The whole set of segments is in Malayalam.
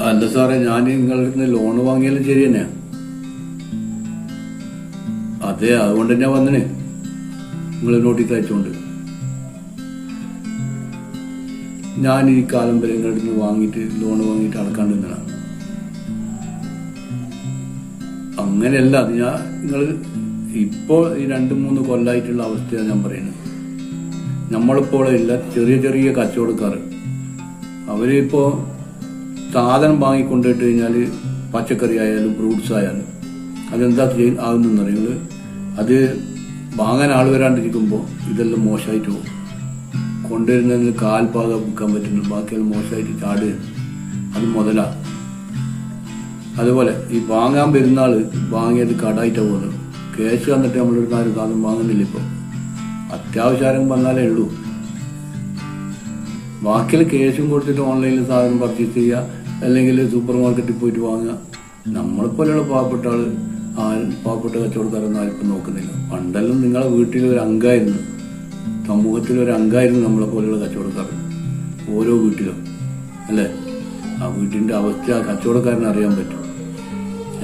അല്ല സാറേ ഞാൻ നിങ്ങളിൽ നിന്ന് ലോൺ വാങ്ങിയാലും ശരി തന്നെയാ അതെ അതുകൊണ്ട് തന്നെ വന്നിന് നിങ്ങൾ നോട്ടീസ് അയച്ചുകൊണ്ട് ഞാൻ ഈ കാലം വരെ നിങ്ങളുടെ നിന്ന് വാങ്ങിയിട്ട് ലോൺ വാങ്ങിയിട്ട് അടക്കാണ്ട് നിന്നാണ് അങ്ങനെയല്ല അത് ഞാൻ നിങ്ങൾ ഇപ്പോൾ ഈ രണ്ട് മൂന്ന് കൊല്ലായിട്ടുള്ള അവസ്ഥയാണ് ഞാൻ പറയുന്നത് നമ്മളിപ്പോൾ ഇല്ല ചെറിയ ചെറിയ കച്ചവടക്കാർ അവരിപ്പോ സാധനം വാങ്ങിക്കൊണ്ടിട്ട് കഴിഞ്ഞാൽ പച്ചക്കറി ആയാലും ഫ്രൂട്ട്സ് ആയാലും അതെന്താ ചെയ്യാൻ ആകുന്നെന്ന് അറിയുന്നത് അത് വാങ്ങാൻ ആൾ വരാണ്ടിരിക്കുമ്പോൾ ഇതെല്ലാം മോശമായിട്ട് പോകും. കൊണ്ടുവരുന്നതിന് കാൽപാകം വിൽക്കാൻ പറ്റുന്നു. ബാക്കിയെല്ലാം മോശമായിട്ട് ചാടുക. അത് മുതലാ. അതുപോലെ ഈ വാങ്ങാൻ പെരുന്നാൾ വാങ്ങിയത് കടായിട്ടാ പോകുന്നത്. കേസ് വന്നിട്ട് നമ്മളൊരു നാല് സാധനം വാങ്ങുന്നില്ല ഇപ്പോൾ അത്യാവശ്യം വന്നാലേ ഉള്ളൂ. ബാക്കിയിൽ കേസും കൊടുത്തിട്ട് ഓൺലൈനിൽ സാധനം പർച്ചേസ് ചെയ്യുക. അല്ലെങ്കിൽ സൂപ്പർ മാർക്കറ്റിൽ പോയിട്ട് വാങ്ങുക. നമ്മളെപ്പോലെയുള്ള പാവപ്പെട്ട ആൾ ആരും പാവപ്പെട്ട കച്ചവടക്കാരൊന്നും ആരും നോക്കുന്നില്ല. പണ്ടെല്ലാം നിങ്ങളെ വീട്ടിൽ ഒരു അംഗമായിരുന്നു സമൂഹത്തിൽ ഒരു അംഗമായിരുന്നു നമ്മളെ പോലെയുള്ള കച്ചവടക്കാർ ഓരോ വീട്ടിലും. അല്ലേ? ആ വീട്ടിന്റെ അവസ്ഥ ആ കച്ചവടക്കാരന് അറിയാൻ പറ്റും.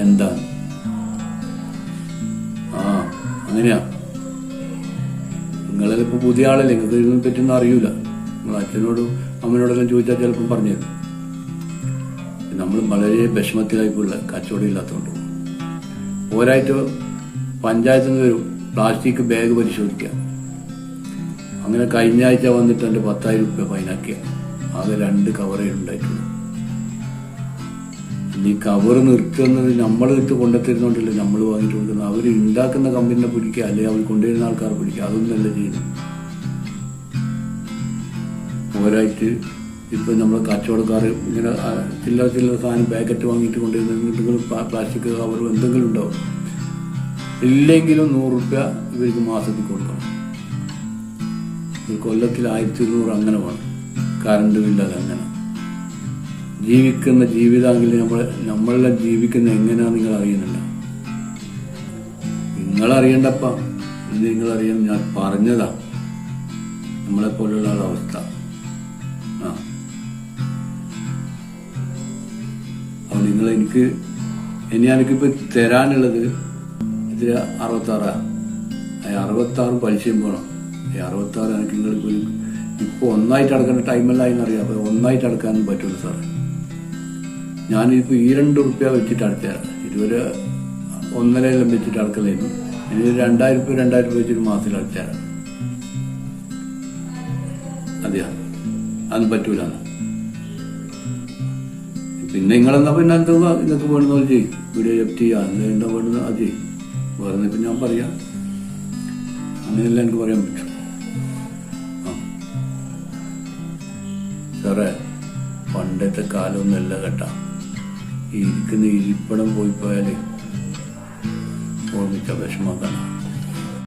എന്താണ്? ആ അങ്ങനെയാ. നിങ്ങളിപ്പോ പുതിയ ആളല്ലേ? നിങ്ങൾക്ക് ഇതിനെ പറ്റിയൊന്നും അറിയൂല. നിങ്ങൾ അച്ഛനോടും അമ്മനോടെല്ലാം ചോദിച്ചാൽ ചിലപ്പം പറഞ്ഞു തരും നമ്മൾ വളരെ വിഷമത്തിലായിപ്പോഴുള്ള കച്ചവടം ഇല്ലാത്തതുകൊണ്ട് ഒരാഴ്ച പഞ്ചായത്തിൽ നിന്ന് വരും. പ്ലാസ്റ്റിക് ബാഗ് പരിശോധിക്കാം. അങ്ങനെ കഴിഞ്ഞ ആഴ്ച വന്നിട്ട് എന്റെ പത്തായിരം രൂപ ഫൈനാക്കിയ ആകെ രണ്ട് കവറേ ഉണ്ടായിട്ടുള്ളൂ ഈ കവർ നിർത്തുന്നത് നമ്മൾ ഇട്ട് കൊണ്ടുത്തരുന്നോണ്ടല്ല നമ്മൾ വാങ്ങിട്ട് കൊടുക്കുന്നത്. അവർ ഉണ്ടാക്കുന്ന കമ്പനിനെ പിടിക്കുക അല്ലെങ്കിൽ അവർ കൊണ്ടുവരുന്ന ആൾക്കാർ പിടിക്കുക അതൊന്നല്ല ചെയ്യുന്നത്. പോരായിട്ട് ഇപ്പൊ നമ്മൾ കച്ചവടക്കാർ ഇങ്ങനെ ചില്ലറ ചില്ലറ സാധനം പാക്കറ്റ് വാങ്ങിയിട്ട് കൊണ്ടുവരുന്ന എന്തെങ്കിലും പ്ലാസ്റ്റിക് കവറും എന്തെങ്കിലും ഉണ്ടാവും ഇല്ലെങ്കിലും നൂറ് റുപ്യ ഇവർക്ക് മാസത്തിൽ കൊടുക്കണം. ഒരു കൊല്ലത്തിൽ ആയിരത്തി ഇരുന്നൂറ് അങ്ങനെ വേണം. കറണ്ട് ബില്ലത് അങ്ങനെ ജീവിക്കുന്ന ജീവിതമെങ്കിൽ നമ്മൾ നമ്മളെല്ലാം ജീവിക്കുന്ന എങ്ങനെയാണെന്ന് നിങ്ങൾ അറിയുന്നില്ല. ഇത് നിങ്ങൾ അറിയണം ഞാൻ പറഞ്ഞതാ. നമ്മളെ പോലുള്ള അവസ്ഥ. നിങ്ങൾ എനിക്ക് ഇനി തരാനുള്ളത് ഇതിൽ അറുപത്താറാ. ഈ അറുപത്താറ് പലിശയും പോകണം ഈ അറുപത്താറ് എനിക്ക് നിങ്ങൾ ഇപ്പൊ ഒന്നായിട്ട് അടക്കേണ്ട ടൈമല്ല എന്നറിയാം. അപ്പൊ ഒന്നായിട്ട് അടക്കാനും പറ്റുള്ളൂ സാറേ. ഞാനിപ്പോ ഈ രണ്ട് റുപ്യ വെച്ചിട്ട് അടച്ചാണ് ഇതുവരെ ഒന്നര എല്ലാം വെച്ചിട്ട് അടക്കലായിരുന്നു. ഇനി രണ്ടായിരം രൂപ രണ്ടായിരം രൂപ വെച്ചിട്ട് മാസത്തിൽ അടച്ചാണ് അതെയാ. അത് പറ്റൂലെന്ന് പിന്നെ നിങ്ങളെന്നാ പിന്നെ എന്താ നിങ്ങൾക്ക് വേണമെന്ന് പോലെ ചെയ്യും. വീഡിയോ ജപ്റ്റ് ചെയ്യുക എന്താ വേണമെന്ന് അത് വേറെ ഇപ്പം ഞാൻ പറയാം. അങ്ങനെയല്ല എനിക്ക് പറയാൻ പറ്റും. സാറേ പണ്ടത്തെ കാലമൊന്നുമല്ല കേട്ടാ. ഇരിക്കുന്ന ഇരിപ്പിടം പോയി പോയാൽ ഓർമ്മിച്ച വിഷമാക്കാനാണ്